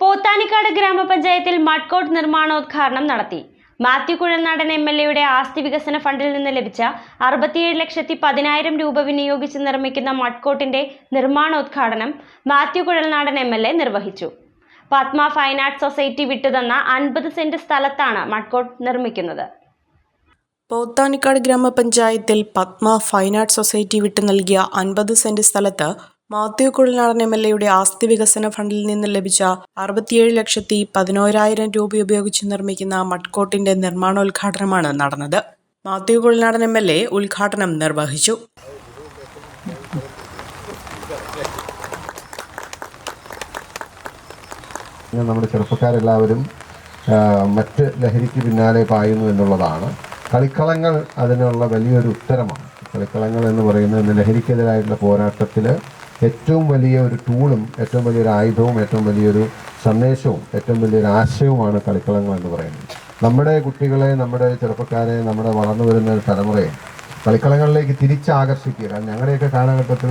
പോത്താനിക്കാട് ഗ്രാമപഞ്ചായത്തിൽ മഡ്കോട്ട് നിർമ്മാണോദ്ഘാടനം നടത്തി. മാത്യു കുഴൽനാടൻ എം എൽ എയുടെ ആസ്തി വികസന ഫണ്ടിൽ നിന്ന് ലഭിച്ച അറുപത്തിയേഴ് ലക്ഷത്തി പതിനായിരം രൂപ വിനിയോഗിച്ച് നിർമ്മിക്കുന്ന മഡ്കോട്ടിന്റെ നിർമ്മാണോദ്ഘാടനം Mathew Kuzhalnadan M L A നിർവഹിച്ചു. പത്മ ഫൈൻ ആർട്സ് സൊസൈറ്റി വിട്ടുതന്ന അൻപത് സെന്റ് സ്ഥലത്താണ് മഡ്കോട്ട് നിർമ്മിക്കുന്നത്. പോത്താനിക്കാട് ഗ്രാമപഞ്ചായത്തിൽ പത്മ ഫൈൻ ആർട്സ് സൊസൈറ്റി വിട്ടു നൽകിയ അൻപത് സെന്റ് സ്ഥലത്ത് മാത്യു കുഴൽനാടൻ എം എൽ എയുടെ ആസ്തി വികസന ഫണ്ടിൽ നിന്ന് ലഭിച്ച അറുപത്തിയേഴ് ലക്ഷത്തി പതിനോരായിരം രൂപ ഉപയോഗിച്ച് നിർമ്മിക്കുന്ന മഡ്കോട്ടിന്റെ നിർമ്മാണോദ്ഘാടനമാണ് നടന്നത്. Mathew Kuzhalnadan M L A ഉദ്ഘാടനം നിർവഹിച്ചു. നമ്മുടെ ചെറുപ്പക്കാരെല്ലാവരും മറ്റ് ലഹരിക്ക് പിന്നാലെ പായുന്നു എന്നുള്ളതാണ്. കളിക്കളങ്ങൾ അതിനുള്ള വലിയൊരു ഉത്തരമാണ്. കളിക്കളങ്ങൾ എന്ന് പറയുന്നത് ലഹരിക്കെതിരായിട്ടുള്ള പോരാട്ടത്തിൽ ഏറ്റവും വലിയ ഒരു ടൂളും ഏറ്റവും വലിയൊരു ആയുധവും ഏറ്റവും വലിയൊരു സന്ദേശവും ഏറ്റവും വലിയൊരു ആശയവുമാണ് കളിക്കളങ്ങൾ എന്ന് പറയുന്നത്. നമ്മുടെ കുട്ടികളെ നമ്മുടെ ചെറുപ്പക്കാരെ നമ്മുടെ വളർന്നു വരുന്ന തലമുറയെ കളിക്കളങ്ങളിലേക്ക് തിരിച്ചാകർഷിക്കുക. കാരണം ഞങ്ങളുടെയൊക്കെ കാലഘട്ടത്തിൽ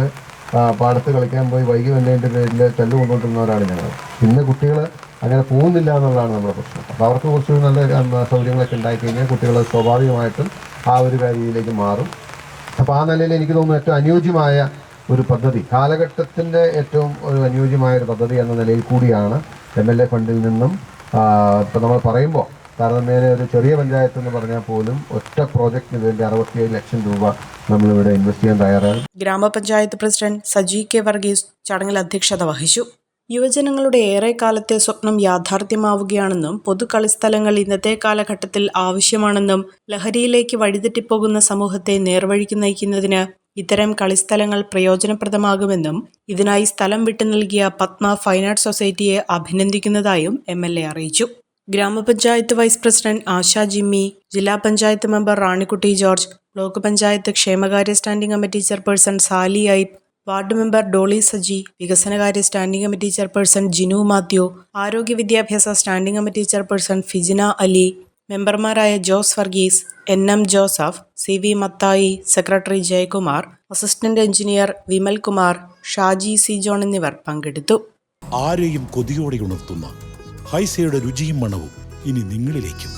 പാടത്ത് കളിക്കാൻ പോയി വൈകി വന്നതിന്റെ പേരിൽ തല്ലു കൊണ്ടുകൊണ്ടിരുന്നവരാണ് ഞങ്ങൾ. ഇന്ന് കുട്ടികൾ അങ്ങനെ പോകുന്നില്ല എന്നുള്ളതാണ് നമ്മുടെ പ്രശ്നം. അപ്പോൾ അവർക്ക് കുറച്ച് നല്ല സൗകര്യങ്ങളൊക്കെ ഉണ്ടായിക്കഴിഞ്ഞാൽ കുട്ടികൾ സ്വാഭാവികമായിട്ടും ആ ഒരു കാര്യത്തിലേക്ക് മാറും. അപ്പോൾ ആ നിലയിൽ എനിക്ക് തോന്നുന്നു ഏറ്റവും അനുയോജ്യമായ ഒരു പദ്ധതി. കാലഘട്ടത്തിന്റെ ഏറ്റവും ഒരു അനുയോജ്യമായ ഒരു പദ്ധതി എന്ന നിലയിൽ കൂടിയാണ് എം എൽ എ ഫണ്ടിൽ നിന്നും ഇപ്പം നമ്മൾ പറയുമ്പോൾ താരതമ്യേന ഒരു ചെറിയ പഞ്ചായത്ത് എന്ന് പറഞ്ഞാൽ പോലും ഒറ്റ പ്രോജക്റ്റിന് വേണ്ടി അറുപത്തിയേഴ് ലക്ഷം രൂപ നമ്മളിവിടെ ഇൻവെസ്റ്റ് ചെയ്യാൻ തയ്യാറാണ്. ഗ്രാമപഞ്ചായത്ത് പ്രസിഡന്റ് സജി കെ വർഗീസ് ചടങ്ങിൽ അധ്യക്ഷത വഹിച്ചു. യുവജനങ്ങളുടെ ഏറെക്കാലത്തെ സ്വപ്നം യാഥാർത്ഥ്യമാവുകയാണെന്നും പൊതു കളിസ്ഥലങ്ങൾ ഇന്നത്തെ കാലഘട്ടത്തിൽ ആവശ്യമാണെന്നും ലഹരിയിലേക്ക് വഴിതെറ്റിപ്പോകുന്ന സമൂഹത്തെ നേർവഴിക്ക് നയിക്കുന്നതിന് ഇത്തരം കളിസ്ഥലങ്ങൾ പ്രയോജനപ്രദമാകുമെന്നും ഇതിനായി സ്ഥലം വിട്ടു നൽകിയ പത്മ ഫൈൻ ആർട്സ് സൊസൈറ്റിയെ അഭിനന്ദിക്കുന്നതായും എം എൽ എ അറിയിച്ചു. ഗ്രാമപഞ്ചായത്ത് വൈസ് പ്രസിഡന്റ് ആശ ജിമ്മി ജില്ലാ panchayat member Ranikutty George block panchayat ക്ഷേമകാര്യ standing committee chairperson Sally ഐബ് ward member Dolly Saji വികസനകാര്യ standing committee chairperson Jinu Mathew ആരോഗ്യ വിദ്യാഭ്യാസ standing committee chairperson Fijina Ali മെമ്പർമാരായ Jose Varghese N M Joseph C V Mathai secretary Jayakumar assistant engineer Vimal Kumar Shaji C John എന്നിവർ പങ്കെടുത്തു. ആരെയും കൊതിയോടെ ഉണർത്തുന്ന ഹൈസയുടെ രുചിയും മണവും ഇനി നിങ്ങളിലേക്കും.